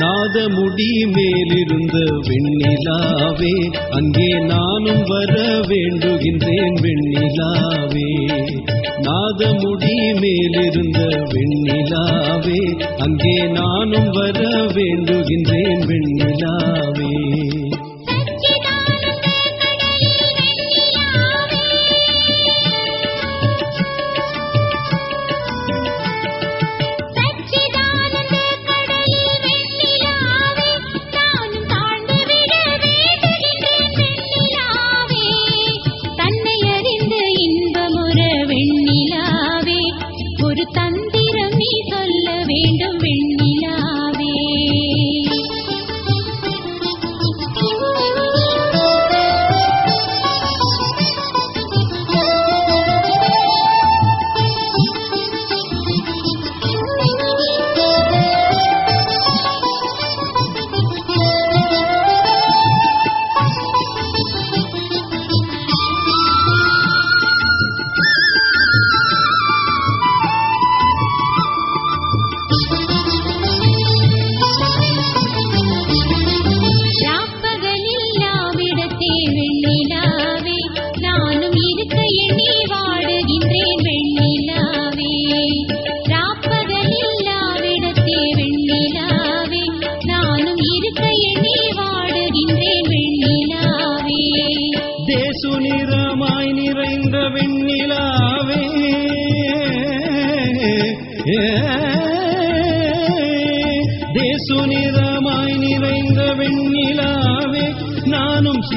நாதமுடி மேலிருந்த வெண்ணிலாவே அங்கே நானும் வர வேண்டுகின்றேன் வெண்ணிலாவே. நாதமுடி மேலிருந்த வெண்ணிலாவே அங்கே நானும் வர வேண்டுகின்றேன் வெண்ணிலாவே.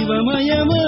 சிவமயமா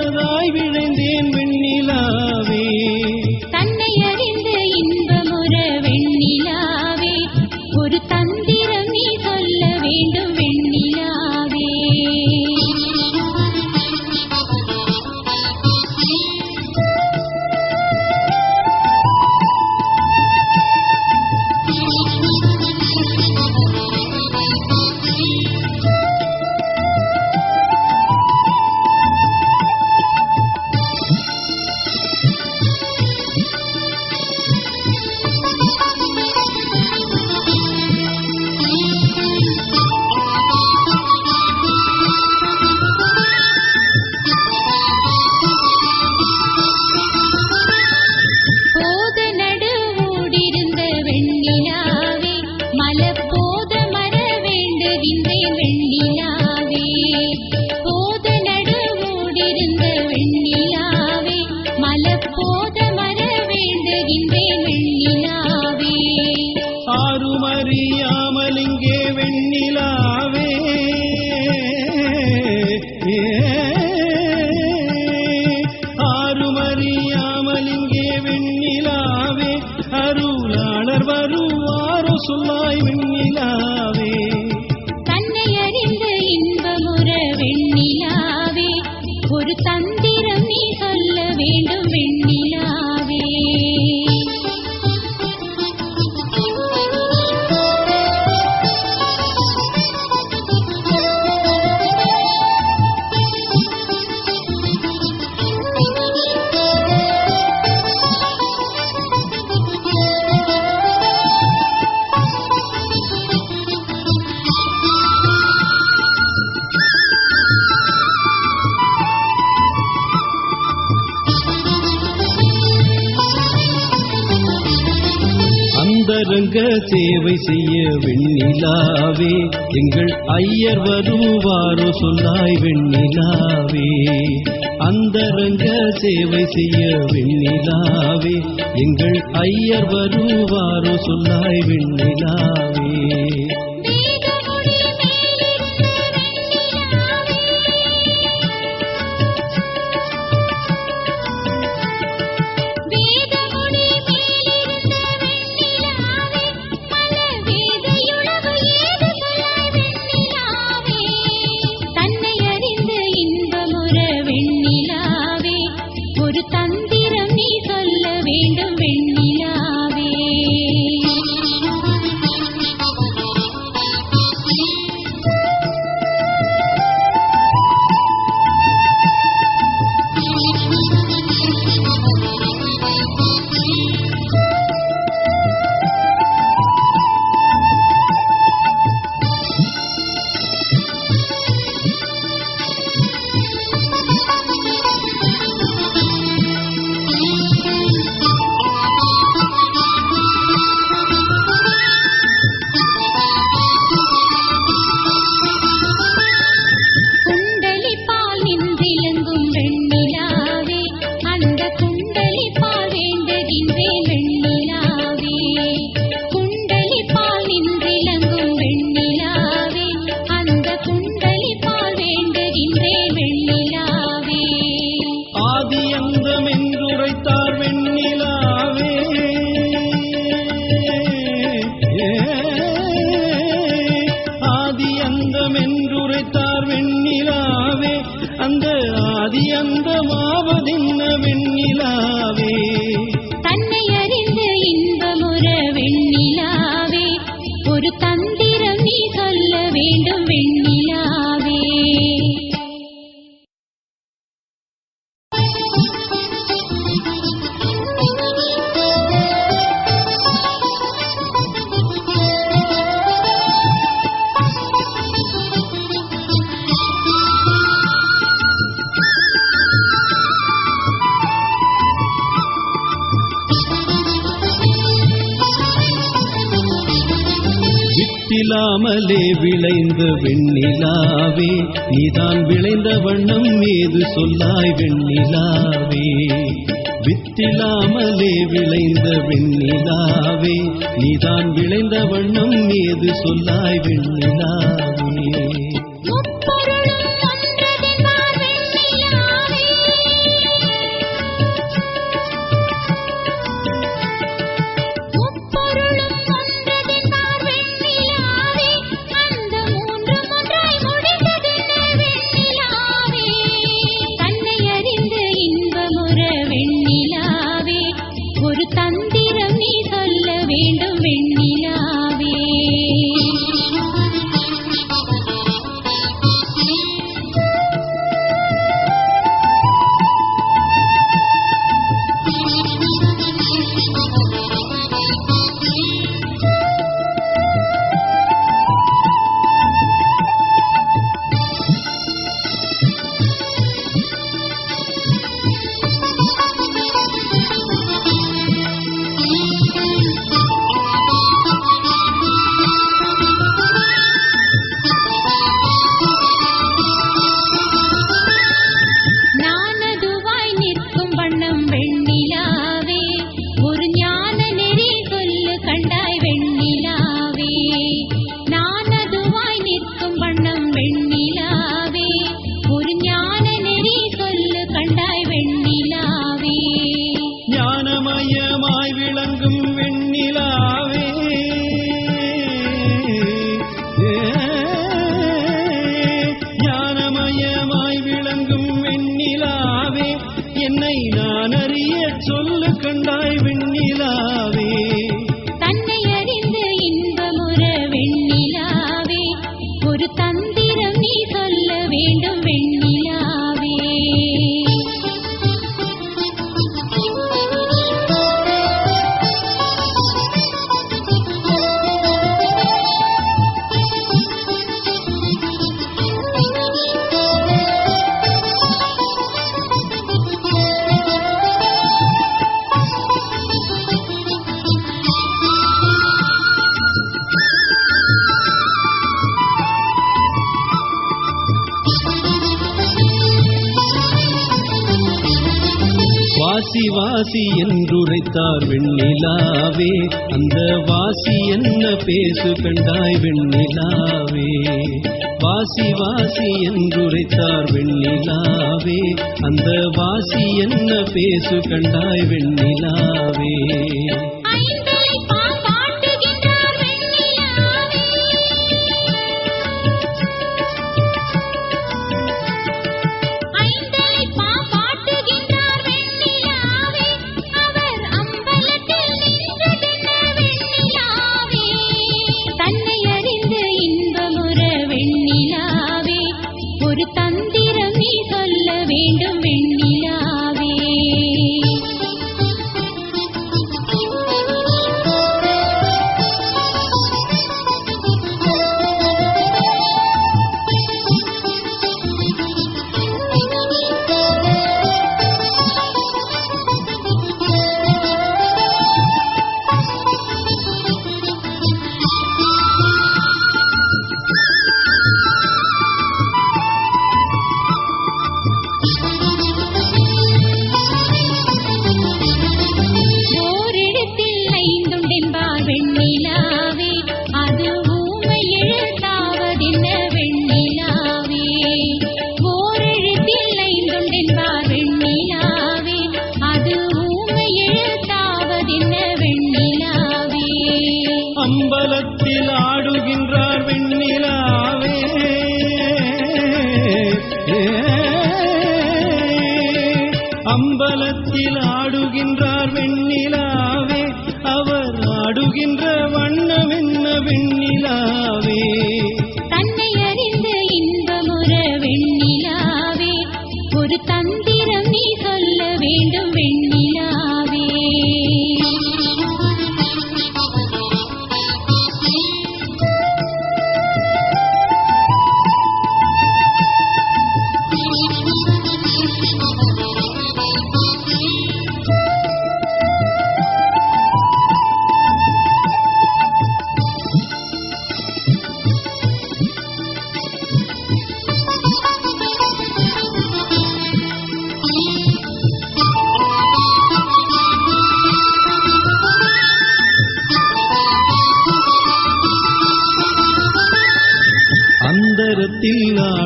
உறங்க சேவை செய்ய வெண்ணிலாவே. எங்கள் ஐயர் வருவாரோ சொல்லாய் வெண்ணிலாவே. அந்தரங்க சேவை செய்ய வெண்ணிலாவே. எங்கள் ஐயர் வருவாரோ சொல்லாய் வெண்ணிலாவே. அந்தம் என்றுரைத்தார் வெண்ணிலாவே. அந்த ஆதி அந்த மாவதின்ன வெண்ணிலாவே. வித்திலாமலே விளைந்த வெண்ணிலாவே நீதான் விளைந்த வண்ணம் ஏது சொல்லாய் வெண்ணிலாவே. வித்திலாமலே விளைந்த வெண்ணிலாவே நீதான் விளைந்த வண்ணம் ஏது சொல்லாய் வெண்ணிலாவே. வாசி என்றுரைத்தார் வெண்ணிலாவே. அந்த வாசி என்ன பேசு கண்டாய் வெண்ணிலாவே. வாசி வாசி என்றுரைத்தார் வெண்ணிலாவே. அந்த வாசி என்ன பேசு கண்டாய் வெண்ணிலாவே.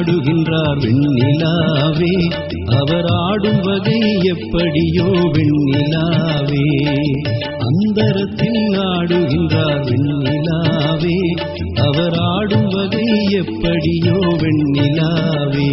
ஆடுகின்றார் வெண்ணிலாவே. அவர் ஆடும் வகை எப்படியோ வெண்ணிலாவே. அந்தரத்தில் ஆடுகின்றார் வெண்ணிலாவே. அவர் ஆடும் வகை எப்படியோ வெண்ணிலாவே.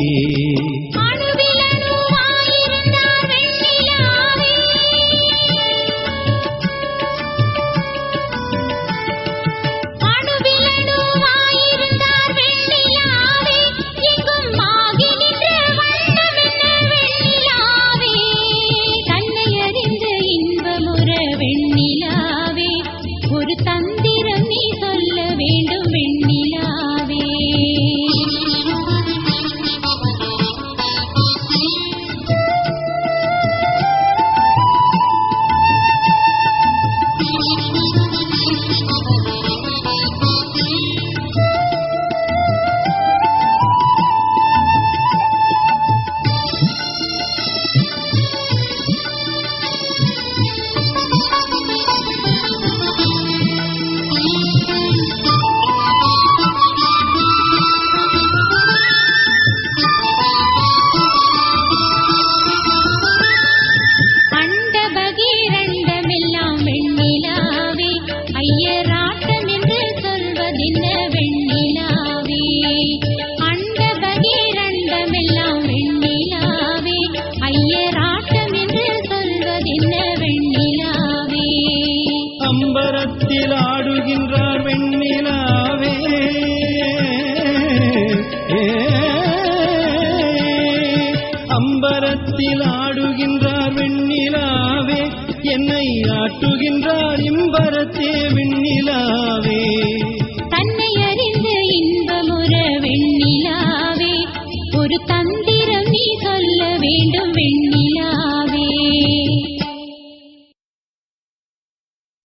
ஊட்டுகின்றார் இம்பரத்தே விண்ணிலாவே.